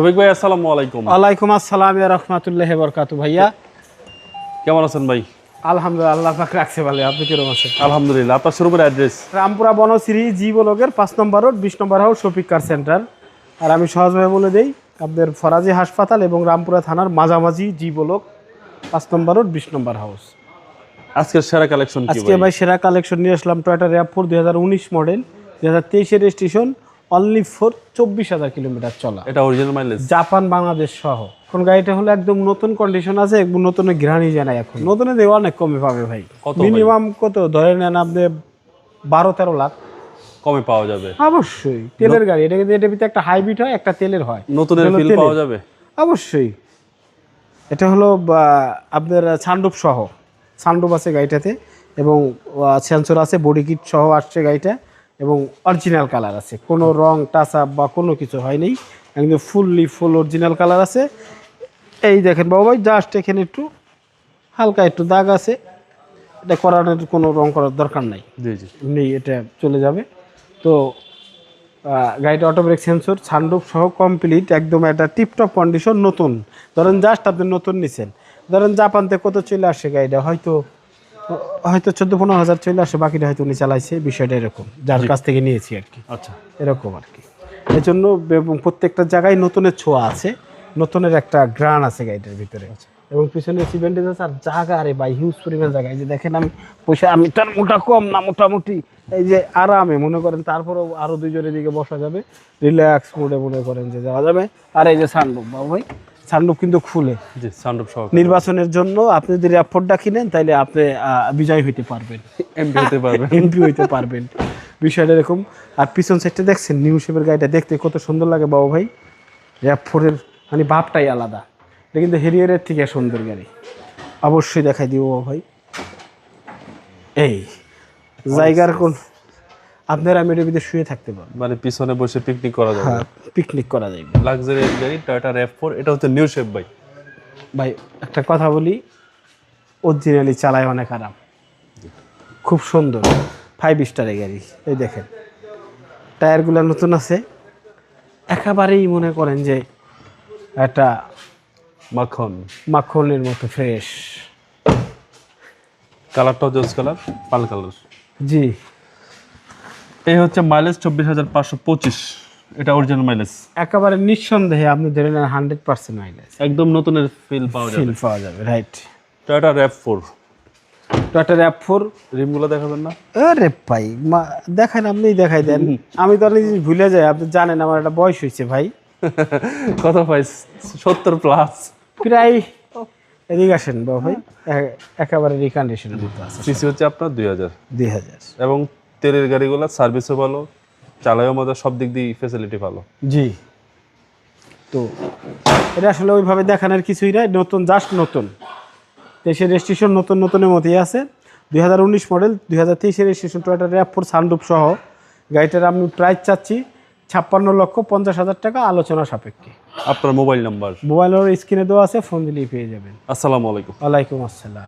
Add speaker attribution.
Speaker 1: শফিক ভাই আসসালামু আলাইকুম।
Speaker 2: ওয়ালাইকুম আসসালাম রহমতুল্লাহ বরকাতু ভাইয়া।
Speaker 1: কেমন আছেন ভাই?
Speaker 2: আলহামদুলিল্লাহ আল্লাহ পাক রাখছে ভালো আপনি কীরকম আছেন?
Speaker 1: আলহামদুলিল্লাহ আপনার শুরু করে অ্যাড্রেস?
Speaker 2: রামপুরা বনশ্রী জি বলকের পাঁচ নম্বর রোড বিশ নম্বর হাউস শফিক কার সেন্টার। আর আমি সহজভাবে বলে দেই আপনাদের ফরাজি হাসপাতাল এবং রামপুরা থানার মাঝামাঝি জি বলক পাঁচ নম্বর রোড বিশ নম্বর হাউস।
Speaker 1: আজকের সেরা কালেকশন কি
Speaker 2: আজকে
Speaker 1: ভাই?
Speaker 2: ভাই সেরা কালেকশন নিয়ে আসলাম টয়টা র্যাপ ফোর দুই হাজার উনিশ মডেল দুই হাজার তেইশের রেজিস্ট্রেশন অনলি ফোর চব্বিশ হাজার কিলোমিটার চলা।
Speaker 1: এটা অরিজিনাল মাইলেজ
Speaker 2: জাপান বাংলাদেশ সহ। কোন গাড়িটা হলো একদম নতুন কন্ডিশন আছে একদম নতুন গ্রানি জানাই এখন। নতুনে দেওয়া অনেক কমে পাবে ভাই। মিনিমাম কত? ধরে নেন আপনি বারো তেরো লাখ।
Speaker 1: কমে পাওয়া যাবে।
Speaker 2: অবশ্যই। তেলের গাড়ি। এটা কিন্তু ভিতরে একটা হাইব্রিড হয় একটা তেলের হয়।
Speaker 1: নতুনের ফিল পাওয়া যাবে।
Speaker 2: অবশ্যই। এটা হলো আপনার সানরুফ সহ। সানরুফ আছে গাড়িটাতে এবং সেন্সর আছে বডি কিট সহ আসছে গাড়িটা। এবং অরিজিনাল কালার আছে। কোনো রং টাচ আপ বা কোনো কিছু হয়নি। একদম ফুললি ফুল অরিজিনাল কালার আছে। এই দেখেন বাবু ভাই জাস্ট এখানে একটু হালকা একটু দাগ আছে। এটা করানোর কোনো রং করার দরকার নাই। এমনি এটা চলে যাবে। তো গাড়িটা অটো ব্রেক সেন্সর সানরুফ সহ কমপ্লিট একদম একটা টিপটপ কন্ডিশন নতুন। ধরেন জাস্ট আপনি নতুন নিছেন। ধরেন জাপান থেকে কত চলে আসে গাড়িটা? হয়তো হয়তো চোদ্দ পনেরো হাজার চলে আসে বাকিটা হয়তো উনি চালাইছে। বিষয়টা এরকম। যার কাছ থেকে নিয়েছি আর কি।
Speaker 1: আচ্ছা।
Speaker 2: এরকম আর কি। এই জন্য প্রত্যেকটা জায়গায় নতুনের ছোঁয়া আছে। নতুনের একটা গ্রান আছে গাড়িটার ভিতরে। এবং পিছনে সিমেন্টেজ আছে আর জায়গা আরে ভাই হিউজ পরিমাণ জায়গা। এই যে দেখেন আমি পয়সা আমি তার মোটা কম না মোটামুটি এই যে আরামে মনে করেন তারপরেও আরও দুইজনের দিকে বসা যাবে। রিল্যাক্স মোডে মনে করেন যে যাওয়া যাবে। আর এই যে সানরুফ বাবু ভাই সানরুফ কিন্তু খুলে।
Speaker 1: জি সহ
Speaker 2: নির্বাচনের জন্য আপনি যদি র্যাপোর্টটা কিনেন তাহলে আপনি বিজয় হইতে পারবেন।
Speaker 1: এমপি হতে পারবে
Speaker 2: এমপি হইতে পারবেন। বিষয়টা এরকম। আর পিছন সাইডটা দেখছেন নিউ শেপের গাড়িটা দেখতে কত সুন্দর লাগে বাবু ভাই। র্যাপ ফোরের মানে ভাবটাই আলাদা। এটা কিন্তু হেরিয়ারের থেকে সুন্দর গাড়ি। অবশ্যই দেখাই দিব বাবু ভাই। এই জায়গার কোন আপনারা আমি ভিতরে শুয়ে থাকতে পারবেন
Speaker 1: মানে পিছনে বসে পিকনিক করা যাবে
Speaker 2: হ্যাঁ পিকনিক করা যাবে।
Speaker 1: লাক্সারি গাড়ি টয়োটা র্যাপ ফোর এটা হচ্ছে নিউ শেপ ভাই
Speaker 2: ভাই একটা কথা বলি অরিজিনালি চালায় অনেক আরাম। খুব সুন্দর ফাইভ স্টারের গাড়ি এই দেখেন। টায়ারগুলো নতুন আছে। একেবারেই মনে করেন যে একটা
Speaker 1: মাখন।
Speaker 2: মাখনের মতো ফ্রেশ
Speaker 1: কালারটাও জোস কালার পাল কালার
Speaker 2: জি।
Speaker 1: এই হচ্ছে মাইলেজ চব্বিশ হাজার পাঁচশো পঁচিশ। এটা অরিজিনাল মাইলেজ
Speaker 2: একেবারে নিঃসন্দেহে আপনি ধরে নেন হান্ড্রেড পার্সেন্ট মাইলেজ
Speaker 1: একদম নতুনের ফিল পাওয়া যাবে।
Speaker 2: ফিল পাওয়া যাবে right
Speaker 1: Toyota RAV four
Speaker 2: Toyota RAV four
Speaker 1: রিমগুলো দেখাবেন না?
Speaker 2: আরে ভাই মা দেখান আপনিই দেখাই দেন। আমি তো অনেক জিনিস ভুলে যাই আপনি জানেন আমার একটা বয়স হয়েছে ভাই।
Speaker 1: কত পাই সত্তর প্লাস
Speaker 2: প্রায় এদিকে আসেন বাবা ভাই একেবারে রিকন্ডিশনের মতো আছে
Speaker 1: সিসি হচ্ছে আপনার দুই হাজার।
Speaker 2: দুই হাজার।
Speaker 1: এবং তেলের গাড়িগুলো সার্ভিসও ভালো চালায়ও মজা সব দিক দিয়ে ফেসিলিটি ভালো।
Speaker 2: জি। তো এটা আসলে ওইভাবে দেখানোর কিছুই নাই নতুন জাস্ট নতুন। দেশের রেজিস্ট্রেশন নতুন নতুনের মধ্যেই আছে। দুই হাজার উনিশ মডেল দুই হাজার তেইশের registration Toyota RAV four sunroof সহ। গাড়িটার আমি প্রাইস চাচ্ছি ছাপ্পান্ন লক্ষ পঞ্চাশ হাজার টাকা আলোচনা সাপেক্ষে।
Speaker 1: আপনার মোবাইল নাম্বার
Speaker 2: মোবাইলের স্ক্রিনে দেওয়া আছে ফোন দিলেই পেয়ে যাবেন।
Speaker 1: আসসালামু আলাইকুম।
Speaker 2: ওয়ালাইকুম আসসালাম।